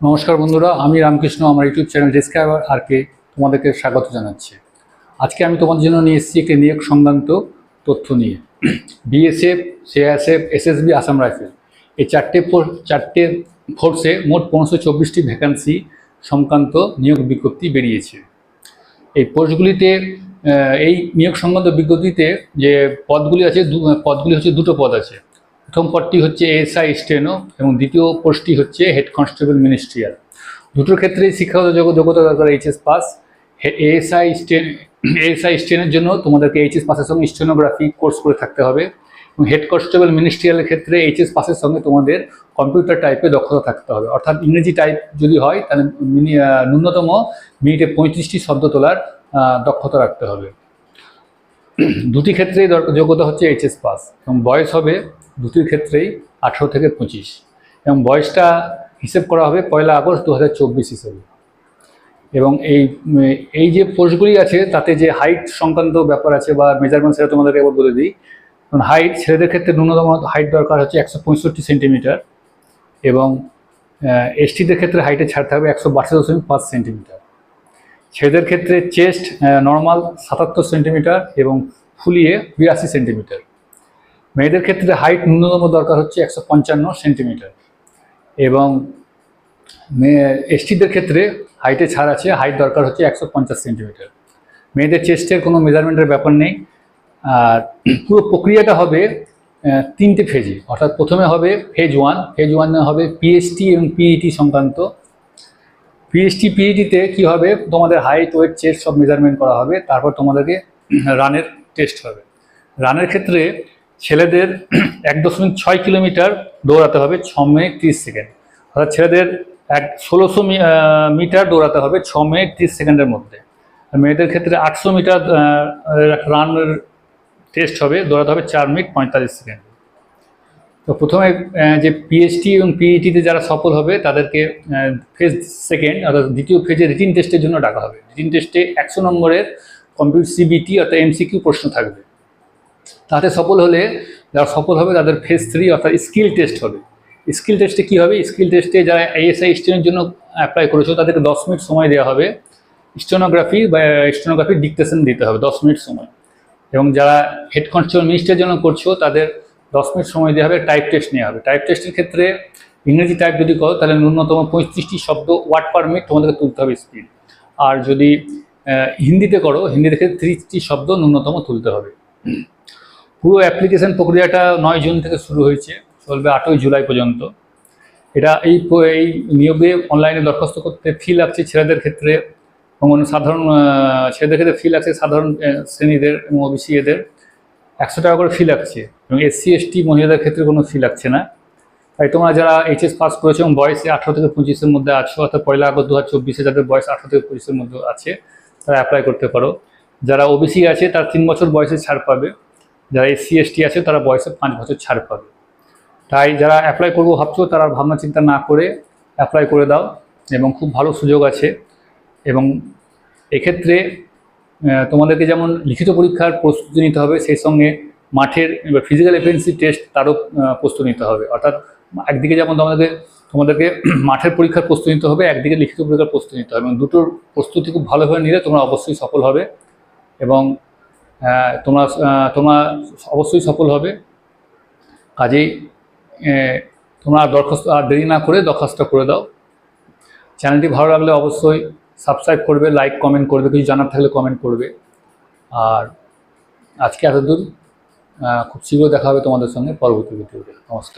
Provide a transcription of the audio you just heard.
নমস্কার বন্ধুরা, আমি রামকৃষ্ণ, আমার ইউটিউব চ্যানেল ডিসক্রাইবার আরকে তোমাদেরকে স্বাগত জানাচ্ছি। আজকে আমি তোমাদের জন্য নিয়ে এসেছি একটি নিয়োগ সংক্রান্ত তথ্য নিয়ে। BSF CISF SSB Assam rifle এই চারটে চারটে ফোর্সে মোট পনেরোশো চব্বিশটি ভ্যাকান্সি সংক্রান্ত নিয়োগ বিজ্ঞপ্তি বেরিয়েছে। এই পোস্টগুলিতে এই নিয়োগ সংক্রান্ত বিজ্ঞপ্তিতে যে পদগুলি আছে পদগুলি হচ্ছে দুটো পদ আছে। প্রথম পদটি হচ্ছে এএসআই স্টেনো এবং দ্বিতীয় পোস্টটি হচ্ছে হেড কনস্টেবল মিনিস্ট্রিয়াল। দুটোর ক্ষেত্রেই শিক্ষাগত যোগ্য- যোগ্যতা দরকার HS pass. ASI steno ASI স্টেনের জন্য তোমাদেরকে এইচএস পাসের সঙ্গে স্টেনোগ্রাফি কোর্স করে থাকতে হবে এবং হেড কনস্টেবল মিনিস্ট্রিয়ালের ক্ষেত্রে এইচএস পাসের সঙ্গে তোমাদের কম্পিউটার টাইপে দক্ষতা থাকতে হবে। অর্থাৎ ইংরেজি টাইপ যদি হয়, তাহলে ন্যূনতম মিনিটে পঁয়ত্রিশটি শব্দ তোলার দক্ষতা রাখতে হবে। দুটি ক্ষেত্রেই যোগ্যতা হচ্ছে এইচএস পাস এবং বয়স হবে দুটির ক্ষেত্রেই আঠেরো থেকে পঁচিশ। এবং বয়সটা হিসেব করা হবে পয়লা আগস্ট দু হাজার চব্বিশ হিসেবে। এবং এই এই যে পোস্টগুলি আছে, তাতে যে হাইট সংক্রান্ত ব্যাপার আছে বা মেজারমেন্ট সেটা তোমাদেরকে একবার বলে দিই। কারণ হাইট ছেলেদের ক্ষেত্রে ন্যূনতম হাইট দরকার হচ্ছে একশো পঁয়ষট্টি সেন্টিমিটার এবং এসটিদের ক্ষেত্রে হাইটে ছাড় থাকবে একশো বাষট্টি দশমিক পাঁচ সেন্টিমিটার ছেলেদের ক্ষেত্রে চেস্ট নর্মাল সাতাত্তর সেন্টিমিটার এবং ফুলিয়ে বিরাশি সেন্টিমিটার মেয়েদের ক্ষেত্রে হাইট ন্যূনতম দরকার হচ্ছে একশো পঞ্চান্ন সেন্টিমিটার এবং মেয়ে এসটিদের ক্ষেত্রে হাইটে ছাড় আছে হাইট দরকার হচ্ছে একশো পঞ্চাশ সেন্টিমিটার মেয়েদের চেস্টের কোনো মেজারমেন্টের ব্যাপার নেই। আর পুরো প্রক্রিয়াটা হবে তিনটে ফেজে অর্থাৎ প্রথমে হবে ফেজ ওয়ান ফেজ ওয়ানে হবে পিএসটি এবং পিইটি সংক্রান্ত। পিএইচটি পিইটিতে কী হবে? তোমাদের হাইট ওয়েট চেস্ট সব মেজারমেন্ট করা হবে। তারপর তোমাদেরকে রানের টেস্ট হবে। রানের ক্ষেত্রে ছেলেদের এক দশমিক ছয় কিলোমিটার দৌড়াতে হবে ছ মিনিট তিরিশ সেকেন্ড। অর্থাৎ ছেলেদের এক ষোলোশো মিটার দৌড়াতে হবে ছ মিনিট তিরিশ সেকেন্ডের মধ্যে। মেয়েদের ক্ষেত্রে আটশো মিটার রানের টেস্ট হবে, দৌড়াতে হবে চার মিনিট পঁয়তাল্লিশ সেকেন্ড। তো প্রথমে যে পিএইচটি এবং পিইটিতে যারা সফল হবে, তাদেরকে ফেজ সেকেন্ড অর্থাৎ দ্বিতীয় ফেজে রিটিন টেস্টের জন্য ডাকা হবে। রিটিন টেস্টে একশো নম্বরের কম্পিউটার সিবিটি অর্থাৎ এমসিকিউ প্রশ্ন থাকবে। তাতে সফল হলে, যারা সফল হবে তাদের ফেজ থ্রি অর্থাৎ স্কিল টেস্ট হবে। স্কিল টেস্টে কী হবে? স্কিল টেস্টে যারা এএসআই স্টেনের জন্য অ্যাপ্লাই করেছ, তাদেরকে দশ মিনিট সময় দেওয়া হবে। স্টেনোগ্রাফি বা স্টেনোগ্রাফি ডিকটেশন দিতে হবে, দশ মিনিট সময়। এবং যারা হেড কনস্টেবল মিনিস্ট্রির জন্য করছ, তাদের দশ মিনিট সময় দেওয়া হবে টাইপ টেস্ট নেওয়া হবে। টাইপ টেস্টের ক্ষেত্রে ইংরেজি টাইপ যদি করো, তাহলে ন্যূনতম পঁয়ত্রিশটি শব্দ ওয়ার্ড পার মিনিট তোমাদেরকে তুলতে হবে স্পিড আর যদি হিন্দিতে করো, হিন্দিতে ক্ষেত্রে ত্রিশটি শব্দ ন্যূনতম তুলতে হবে। পুরো অ্যাপ্লিকেশন প্রক্রিয়াটা নয় জুন থেকে শুরু হয়েছে, চলবে আটই জুলাই পর্যন্ত। এটা এই এই নিয়োগে অনলাইনে দরখাস্ত করতে ফি লাগছে ছেলেদের ক্ষেত্রে এবং সাধারণ ছেলেদের ক্ষেত্রে ফি লাগছে সাধারণ শ্রেণীদের এবং ওবিসি এদের একশো টাকা করে ফি লাগছে এবং এসসি এসটি মহিলাদের ক্ষেত্রে কোনো ফি লাগছে না। তাই তোমরা যারা এইচএস পাস করেছ এবং বয়সে আঠারো থেকে পঁচিশের মধ্যে আছো, অর্থাৎ পয়লা আগস্ট দু হাজার চব্বিশে যাদের বয়স আঠারো থেকে পঁচিশের মধ্যে আছে, তারা অ্যাপ্লাই করতে পারো। যারা ওবিসি আছে, তার তিন বছর বয়সে ছাড় পাবে। যারা এসসি এসটি আছে, তারা বয়সে পাঁচ বছর ছাড় পাবে। তাই যারা অ্যাপ্লাই করব ভাবছ, তারা ভাবনা চিন্তা না করে অ্যাপ্লাই করে দাও এবং খুব ভালো সুযোগ আছে। এবং এক্ষেত্রে তোমাদেরকে যেমন লিখিত পরীক্ষার প্রস্তুতি নিতে হবে, সেই সঙ্গে মাঠের ফিজিক্যাল এফিসিয়েন্সি টেস্ট তারও প্রস্তুতি নিতে হবে। অর্থাৎ একদিকে যেমন তোমাদেরকে তোমাদেরকে মাঠের পরীক্ষার প্রস্তুতি নিতে হবে, একদিকে লিখিত পরীক্ষার প্রস্তুতি নিতে হবে। এবং দুটোর প্রস্তুতি খুব ভালোভাবে নিলে তোমরা অবশ্যই সফল হবে। এবং তোমরা তোমরা অবশ্যই সফল হবে। কাজেই তোমরা দরখাস্ত, আর দেরি না করে দরখাস্ত করে দাও। চ্যানেলটি ভালো লাগলে অবশ্যই সাবস্ক্রাইব করবে লাইক কমেন্ট করবে, কিছু জানার থাকলে কমেন্ট করবে। আর আজকে এতদূর খুব শীঘ্র দেখা হবে তোমাদের সঙ্গে পরবর্তী ভিডিওতে নমস্কার।